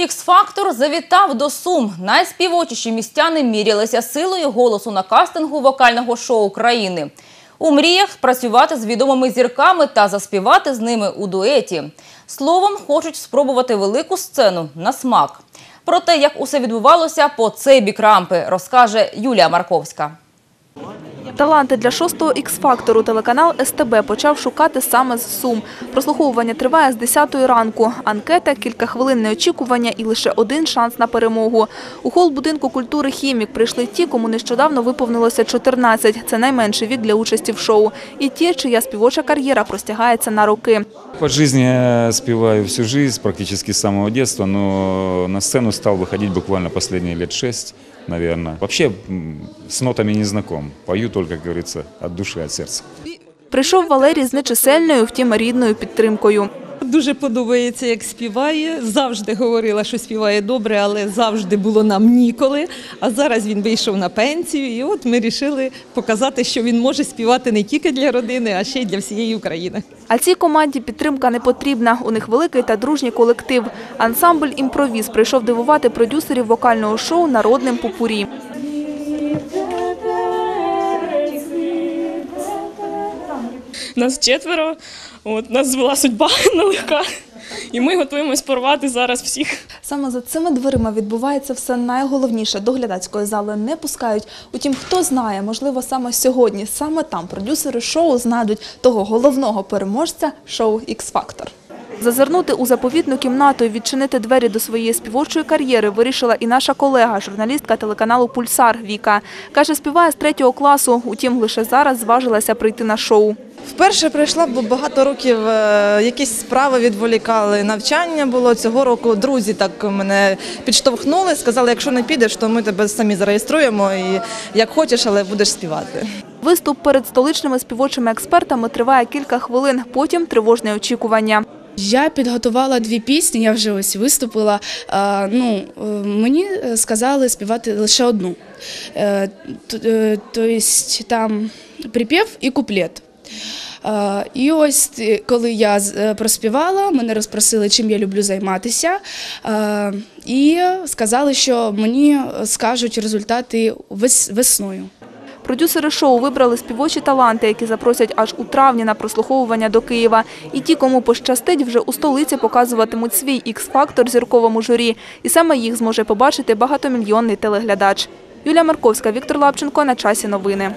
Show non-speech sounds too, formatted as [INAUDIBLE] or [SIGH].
Ікс-фактор завітав до Сум. Найспівочіші містяни мірялися силою голосу на кастингу вокального шоу країни. У мріях працювати з відомими зірками та заспівати з ними у дуеті. Словом, хочуть спробувати велику сцену на смак. Про те, як усе відбувалося по цей бік рампи, розкаже Юлія Марковська. Таланти для шостого ікс-фактору телеканал СТБ почав шукати саме з Сум. Прослуховування триває з 10 ранку. Анкета, кілька хвилин неочікування і лише один шанс на перемогу. У хол будинку культури «Хімік» прийшли ті, кому нещодавно виповнилося 14. Це найменший вік для участі в шоу. І ті, чия співоча кар'єра простягається на роки. По жизни я спеваю всю жизнь, практически с самого детства, но на сцену стал выходить буквально последние лет шесть, наверное. Вообще с нотами не знаком, пою только, как говорится, от души, от сердца. Прийшов Валерій з нечисельною, втім рідною підтримкою. Дуже подобається, як співає. Завжди говорила, що співає добре, але завжди було нам ніколи. А зараз він вийшов на пенсію, і от ми вирішили показати, що він може співати не тільки для родини, а ще й для всієї України. А цій команді підтримка не потрібна. У них великий та дружній колектив. Ансамбль «Імпровіз» прийшов дивувати продюсерів вокального шоу народним попурі. Нас четверо, от, нас звела судьба [LAUGHS] нелегка. І ми готуємось порвати зараз всіх. Саме за цими дверима відбувається все найголовніше. До глядацької зали не пускають. Утім, хто знає, можливо, саме сьогодні, саме там продюсери шоу знайдуть того головного переможця шоу «Ікс-фактор». Зазирнути у заповітну кімнату і відчинити двері до своєї співочої кар'єри вирішила і наша колега, журналістка телеканалу «Пульсар» Віка. Каже, співає з третього класу, утім, лише зараз зважилася прийти на шоу. Вперше прийшла, бо багато років е, якісь справи відволікали. Навчання було цього року. Друзі так мене підштовхнули, сказали, якщо не підеш, то ми тебе самі зареєструємо і як хочеш, але будеш співати. Виступ перед столичними співочими експертами триває кілька хвилин, потім тривожне очікування. Я підготувала дві пісні, я вже ось виступила. Е, Ну, е, мені сказали співати лише одну. Е, Тобто там припів і куплет. І ось коли я проспівала, мене розпросили, чим я люблю займатися, і сказали, що мені скажуть результати весною. Продюсери шоу вибрали співочі таланти, які запросять аж у травні на прослуховування до Києва. І ті, кому пощастить, вже у столиці показуватимуть свій ікс-фактор зірковому журі. І саме їх зможе побачити багатомільйонний телеглядач. Юлія Марковська, Віктор Лапченко. На часі новини.